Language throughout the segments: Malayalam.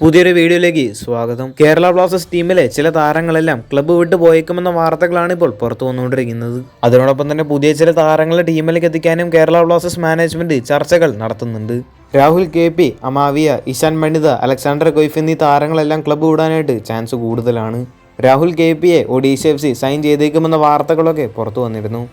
പുതിയൊരു വീഡിയോയിലേക്ക് സ്വാഗതം. കേരള ബ്ലാസ്റ്റേഴ്സ് ടീമിലെ ചില താരങ്ങളെല്ലാം ക്ലബ്ബ് വിട്ട് പോയേക്കുമെന്ന വാർത്തകളാണ് ഇപ്പോൾ പുറത്തു വന്നുകൊണ്ടിരിക്കുന്നത്. അതിനോടൊപ്പം തന്നെ പുതിയ ചില താരങ്ങളെ ടീമിലേക്ക് എത്തിക്കാനും കേരള ബ്ലാസ്റ്റേഴ്സ് മാനേജ്മെന്റ് ചർച്ചകൾ നടത്തുന്നുണ്ട്. രാഹുൽ കെ പി അമാവിയ ഇഷാൻ മണിത അലക്സാണ്ടർ കൊയ്ഫ് എന്നീ താരങ്ങളെല്ലാം ക്ലബ്ബ് വിടാനായിട്ട് ചാൻസ് കൂടുതലാണ്. രാഹുൽ കെ പിയെ ഒഡീഷ എഫ് സി സൈൻ ചെയ്തേക്കുമെന്ന വാർത്തകളൊക്കെ പുറത്തു വന്നിരുന്നു.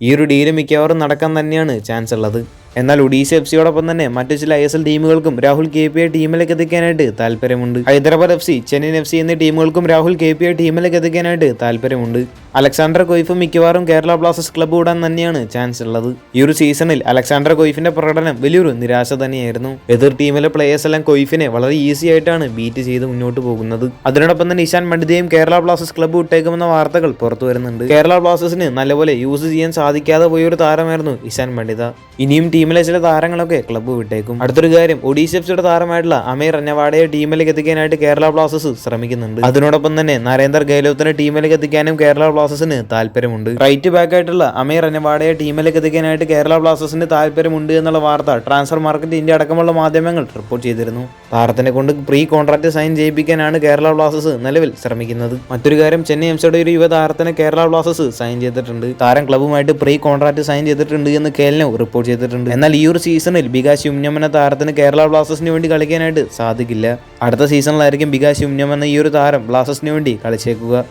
ഈ ഒരു ഡീൽ മിക്കവാറും നടക്കാൻ തന്നെയാണ് ചാൻസ് ഉള്ളത്. എന്നാൽ ഒഡീഷ എഫ് സിയോടൊപ്പം തന്നെ മറ്റു ചില ഐ എസ് എൽ ടീമുകൾക്കും രാഹുൽ കെ പി ഐ ടീമിലേക്ക് എത്തിക്കാനായിട്ട് താല്പര്യമുണ്ട് Hyderabad F C Chennaiyin F C എന്നീ ടീമുകൾക്കും രാഹുൽ കെ പി ഐ ടീമിലേക്ക് എത്തിക്കാനായിട്ട് താല്പര്യമുണ്ട് അലക്സാണ്ടർ കൊയ്ഫ് മിക്കവാറും കേരള ബ്ലാസ്റ്റേഴ്സ് ക്ലബ്ബ് കൂടാൻ തന്നെയാണ് ചാൻസ് ഉള്ളത്. ഈ ഒരു സീസണിൽ അലക്സാണ്ടർ കൊയ്ഫിന്റെ പ്രകടനം വലിയൊരു നിരാശ തന്നെയായിരുന്നു. എതിർ ടീമിലെ പ്ലേയേഴ്സ് എല്ലാം കൊയ്ഫിനെ വളരെ ഈസി ആയിട്ടാണ് ബീറ്റ് ചെയ്ത് മുന്നോട്ട് പോകുന്നത്. അതിനോടൊപ്പം തന്നെ ഇഷാൻ മണ്ഡിതയും കേരള ബ്ലാസ്റ്റേഴ്സ് ക്ലബ്ബ് വിട്ടേക്കുമെന്ന വാർത്തകൾ പുറത്തു വരുന്നുണ്ട്. കേരള ബ്ലാസ്റ്റേഴ്സിന് നല്ലപോലെ യൂസ് ചെയ്യാൻ സാധിക്കാതെ പോയൊരു താരമായിരുന്നു ഇഷാൻ മണ്ഡിത ഇനിയും ടീമിലെ ചില താരങ്ങളൊക്കെ ക്ലബ്ബ് വിട്ടേക്കും. അടുത്തൊരു കാര്യം ഒഡീഷ എഫ് സിയുടെ താരമായിട്ടുള്ള അമീർ അന്നവാഡയെ ടീമിലേക്ക് എത്തിക്കാനായിട്ട് കേരള ബ്ലാസ്റ്റേഴ്സ് ശ്രമിക്കുന്നുണ്ട്. അതിനോടൊപ്പം തന്നെ നരേന്ദർ ഗെഹ്ലോത്തിനെ ടീമിലേക്ക് എത്തിക്കാനും കേരള ബ്ലാസ്റ്റേഴ്സിന് താല്പര്യമുണ്ട്. റൈറ്റ് ബാക്ക് ആയിട്ടുള്ള അമീർ അനവാഡയെ ടീമിലേക്ക് എത്തിക്കാനായിട്ട് കേരള ബ്ലാസ്റ്റേഴ്സിന് താല്പര്യമുണ്ട് എന്നുള്ള വാർത്ത ട്രാൻസ്ഫർ മാർക്കറ്റ് ഇന്ത്യ അടക്കമുള്ള മാധ്യമങ്ങൾ റിപ്പോർട്ട് ചെയ്തിരുന്നു. താരത്തിനെ കൊണ്ട് പ്രീ കോൺട്രാക്ട് സൈൻ ചെയ്യിപ്പിക്കാനാണ് കേരള ബ്ലാസ്റ്റേഴ്സ് നിലവിൽ ശ്രമിക്കുന്നത്. മറ്റൊരു കാര്യം ചെന്നൈ എം സിയുടെ ഒരു യുവതാരത്തിനെ കേരള ബ്ലാസ്റ്റേഴ്സ് സൈൻ ചെയ്തിട്ടുണ്ട്. താരം ക്ലബ്ബുമായിട്ട് പ്രീ കോൺട്രാക്ട് സൈൻ ചെയ്തിട്ടുണ്ട് എന്ന് കേലിനെ റിപ്പോർട്ട് ചെയ്തിട്ടുണ്ട്. എന്നാൽ ഈ ഒരു സീസണിൽ ബികാശ് യുമ്നം എന്ന താരത്തിന് കേരള ബ്ലാസ്റ്റേഴ്സിന് വേണ്ടി കളിക്കാനായിട്ട് സാധിക്കില്ല. അടുത്ത സീസണിലായിരിക്കും ബികാശ് യുമ്നം എന്ന ഈ ഒരു താരം ബ്ലാസ്റ്റേഴ്സിന് വേണ്ടി കളിച്ചേക്കുക.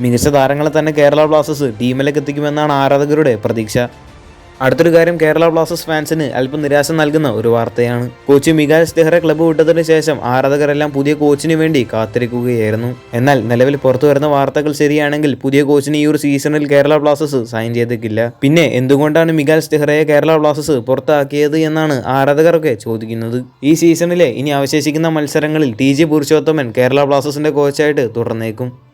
മികച്ച താരങ്ങളെ തന്നെ കേരള ബ്ലാസ്റ്റേഴ്സ് ടീമിലേക്ക് എത്തിക്കുമെന്നാണ് ആരാധകരുടെ പ്രതീക്ഷ. അടുത്തൊരു കാര്യം കേരള ബ്ലാസ്റ്റേഴ്സ് ഫാൻസിന് അല്പം നിരാശ നൽകുന്ന ഒരു വാർത്തയാണ്. കോച്ച് മികാസ് ടെഹ്റെ ക്ലബ്ബ് വിട്ടതിന് ശേഷം ആരാധകരെല്ലാം പുതിയ കോച്ചിന് വേണ്ടി കാത്തിരിക്കുകയായിരുന്നു. എന്നാൽ നിലവിൽ പുറത്തു വരുന്ന വാർത്തകൾ ശരിയാണെങ്കിൽ പുതിയ കോച്ചിന് ഈ ഒരു സീസണിൽ കേരള ബ്ലാസ്റ്റേഴ്സ് സൈൻ ചെയ്തിട്ടില്ല. പിന്നെ എന്തുകൊണ്ടാണ് മികാസ് ടെഹ്റയെ കേരള ബ്ലാസ്റ്റേഴ്സ് പുറത്താക്കിയത് എന്നാണ് ആരാധകരൊക്കെ ചോദിക്കുന്നത്. ഈ സീസണിലെ ഇനി അവശേഷിക്കുന്ന മത്സരങ്ങളിൽ ടി ജി പുരുഷോത്തമൻ കേരള ബ്ലാസ്റ്റേഴ്സിന്റെ കോച്ചായിട്ട് തുടർന്നേക്കും.